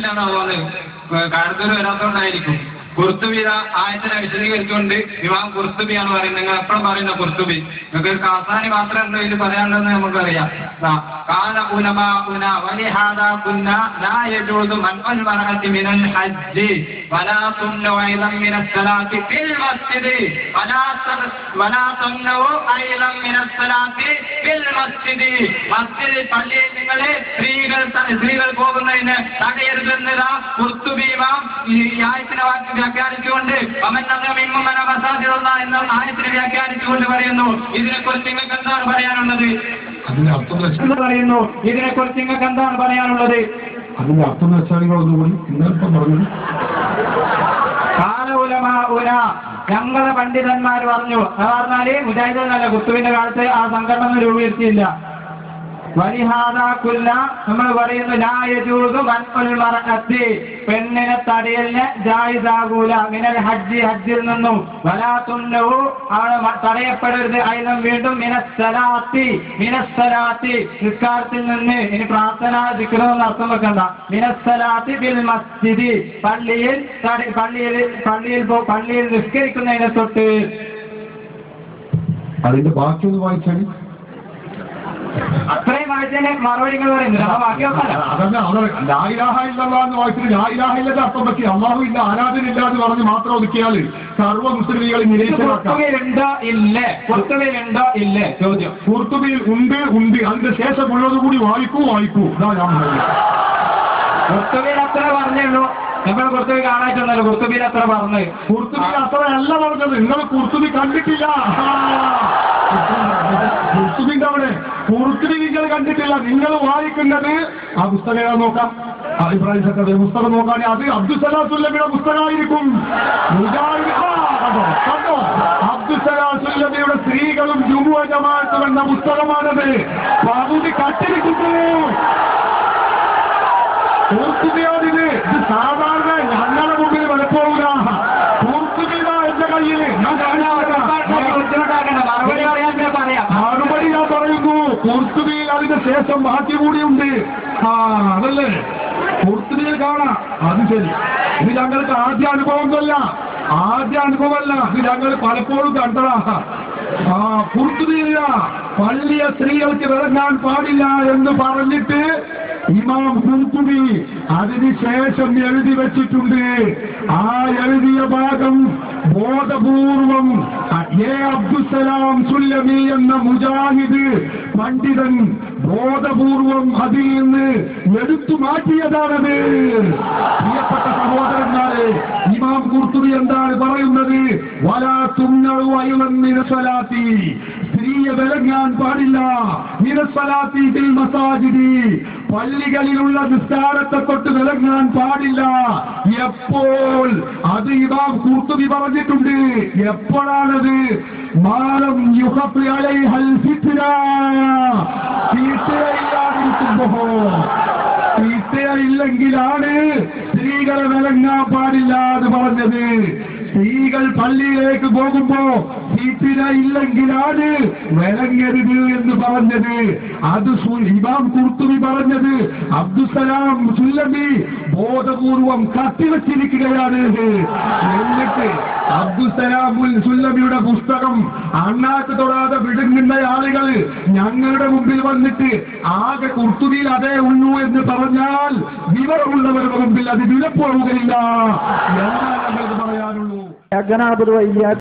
അറിയില്ലാന്നാ പോകുന്നത് കാലത്തൂർ വരാത്തോണ്ടായിരിക്കും. കുർത്തുബി ആയത്തിനെ വിശദീകരിച്ചുകൊണ്ട് ഇമാം കുർത്തുബിയാണ് പറയുന്നത്. നിങ്ങൾ എപ്പോഴും പറയുന്ന കുർത്തുബി. നിങ്ങൾക്ക് ഒരു കാസാനി മാത്രമേ ഉള്ളൂ ഇതിൽ പറയാനുള്ളതെന്ന് നമുക്കറിയാം. ഉന വലിഹാദാ കുന്ന ലാ യജൂദു മൻഉൽ മർഅത്തി മിനൽ ഹജ്ജ് വലാ തുംനു അയ്ളൻ മിനസ് സലാത്തി ഫിൽ മസ്ജിദ് വലാ തർ- വലാ തുംനു അയ്ളൻ മിനസ് സലാത്തി ഫിൽ മസ്ജിദ് മസ്ജിദ് പള്ളിയിൽ നിങ്ങൾ സ്ത്രീകൾ സ്ത്രീകൾ പോകുന്നതിന് തടയരുതെന്നതാ കുർത്തുബീമാം ഈ ആയത്തിനെ വാക്ക് വ്യാഖ്യാനിച്ചുകൊണ്ട് എന്ന ആയത്തിനെ വ്യാഖ്യാനിച്ചുകൊണ്ട് പറയുന്നു. ഇതിനെക്കുറിച്ച് നിങ്ങൾക്ക് എന്താണ് പറയാനുള്ളത്? പറയുന്നു. ഇതിനെക്കുറിച്ച് നിങ്ങൾക്ക് എന്താണ് പറയാനുള്ളത്? അതിന്റെ അർത്ഥം ഇന്നലെ പറഞ്ഞത് കാലഉലമാഉന ഞങ്ങളെ പണ്ഡിതന്മാർ പറഞ്ഞു. അത് പറഞ്ഞാൽ അല്ല കുത്തുവിന്റെ കാലത്ത് ആ സംഘടന രൂപീകരിച്ചില്ല. വലിഹാദാക്കുല്ല നമ്മൾ പറയുന്നു ലായജൂതു വൻപുൽ മറക്കത്തി പെണ്ണിനെ തടയലിന് ജായിസാകൂല. മിനൽ ഹജ്ജി ഹജ്ജിൽ നിന്നും. വലാത്തുന്നവു അവളെ മ- തടയപ്പെടരുത്. അതിലും വീണ്ടും മിനസ്സലാത്തി മിനസ്സലാത്തി നിസ്കാരത്തിൽ നിന്ന് ഇനി പ്രാർത്ഥന ദിക്കണമെന്ന് അർത്ഥം വെക്കണ്ട. മിനസ്സലാത്തി ബിൽ മസ്ജിദി. പള്ളിയിൽ പള്ളിയിൽ പള്ളിയിൽ പള്ളിയിൽ നിസ്കരിക്കുന്നതിനെ തൊട്ട്. അതിന്റെ ബാക്കി ഒന്ന് വായിച്ചാൽ അത്രയും മറുപടികൾ ലായിലാഹ എന്ന് വായിച്ചിട്ട് ലായിലാഹ ഇല്ലാതെ അർത്ഥം പറ്റി. അള്ളാഹു ഇല്ല ആരാധന ഇല്ല എന്ന് പറഞ്ഞ് മാത്രം ഒതുക്കിയാൽ സർവ മുസ്ലിമികളെ ഇല്ലേ? ചോദ്യം. കുർത്തുബിയിൽ ഉണ്ട് ഉണ്ട്. അതിന്റെ ശേഷം ഉള്ളത് കൂടി വായിക്കൂ വായിക്കൂ. ഇതാ ഞാൻ അത്ര പറഞ്ഞുള്ളൂ നമ്മൾ കുർത്തുവി കാണാറ്റുണ്ടല്ലോ കുർത്തുവിൽ അത്ര പറഞ്ഞു. കുർത്തുബി അത്രയല്ല പറഞ്ഞത്. നിങ്ങൾ കുർത്തുബി കണ്ടിട്ടില്ല. കുർത്തുബിന്റെ അവിടെ കുർത്തുബി നിങ്ങൾ കണ്ടിട്ടില്ല. നിങ്ങൾ വായിക്കുന്നത് ആ പുസ്തകം ഏതാ നോക്കാം? അഭിപ്രായം ഇബ്രാഹിം സക്കറിന്റെ പുസ്തകം നോക്കാൻ അത് അബ്ദുസലാസുല്ലമിയുടെ പുസ്തകമായിരിക്കും. അബ്ദുൽ കണ്ടോ അബ്ദുസലാസുല്ലമിയുടെ സ്ത്രീകളും ജുമുഅ ജമാഅത്തും എന്ന പുസ്തകമാണത്. പകുതി കട്ടിരിക്കുന്നു. പൂർത്തുകയാണിത് ഇത് സാധാരണ ഞങ്ങളുടെ ശേഷം ബാക്കി കൂടിയുണ്ട്. ആ അതല്ലേ? പൂർത്തുകയിൽ കാണാം. അത് ശരി. ഇത് ഞങ്ങൾക്ക് ആദ്യ അനുഭവമൊന്നുമല്ല. ആദ്യ അനുഭവമല്ല. ഇത് ഞങ്ങൾ പലപ്പോഴും കണ്ടതാ. ആ കുർത്തുബിയില്ല പള്ളിയ സ്ത്രീകൾക്ക് വിളങ്ങാൻ പാടില്ല എന്ന് പറഞ്ഞിട്ട് ഇമാം കുർത്തുബി അതിനുശേഷം എഴുതി വെച്ചിട്ടുണ്ട്. ആ എഴുതിയ ഭാഗം ബോധപൂർവം അബ്ദുസലാം സുല്ലമി എന്ന മുജാഹിദ് പണ്ഡിതൻ ബോധപൂർവം അതിൽ നിന്ന് എടുത്തു മാറ്റിയതാണത്. പ്രിയപ്പെട്ട സഹോദരന്മാരെ ഇമാം കുർത്തുബി എന്താണ് പറയുന്നത്? വലാ തുന്നഴു അയുവൻ മിനസ്വലാത്തി സ്ത്രീയെ വിലങ്ങാൻ പാടില്ല. മിനസ്വലാത്തി ബിൽ മസാജിദി. പള്ളികളിലുള്ള നിസ്കാരത്തെ തൊട്ട് വിലങ്ങാൻ പാടില്ല. എപ്പോൾ? അത് ഇതാ കുർത്തുബി പറഞ്ഞിട്ടുണ്ട്. എപ്പോഴാണത്? മാലം തീറ്റയില്ലാതിരിക്കുമ്പോ തീറ്റയില്ലെങ്കിലാണ് സ്ത്രീകളെ വിലങ്ങാൻ പാടില്ല എന്ന് പറഞ്ഞത്. സ്ത്രീകൾ പള്ളിയിലേക്ക് പോകുമ്പോ തീറ്റിന ഇല്ലെങ്കിലാണ് വിലങ്ങരുത് എന്ന് പറഞ്ഞത്. അത് ഇമാം കുർത്തുബി പറഞ്ഞത്. അബ്ദുസലാം സുല്ലമി ബോധപൂർവം കത്തിവച്ചിരിക്കുകയാണ് എന്നിട്ട് അബ്ദുസലാം സുല്ലമിയുടെ പുസ്തകം അണ്ണാക്ക് തൊടാതെ വിടുങ്ങുന്ന ആളുകൾ ഞങ്ങളുടെ മുമ്പിൽ വന്നിട്ട് ആകെ കുർത്തുബിയിൽ അതേ ഉള്ളൂ എന്ന് പറഞ്ഞാൽ വിവരമുള്ളവരുടെ മുമ്പിൽ അത് വിലപ്പോവുകയില്ല. ഞങ്ങൾക്ക് പറയാനുള്ളൂ. يا جناب وإياك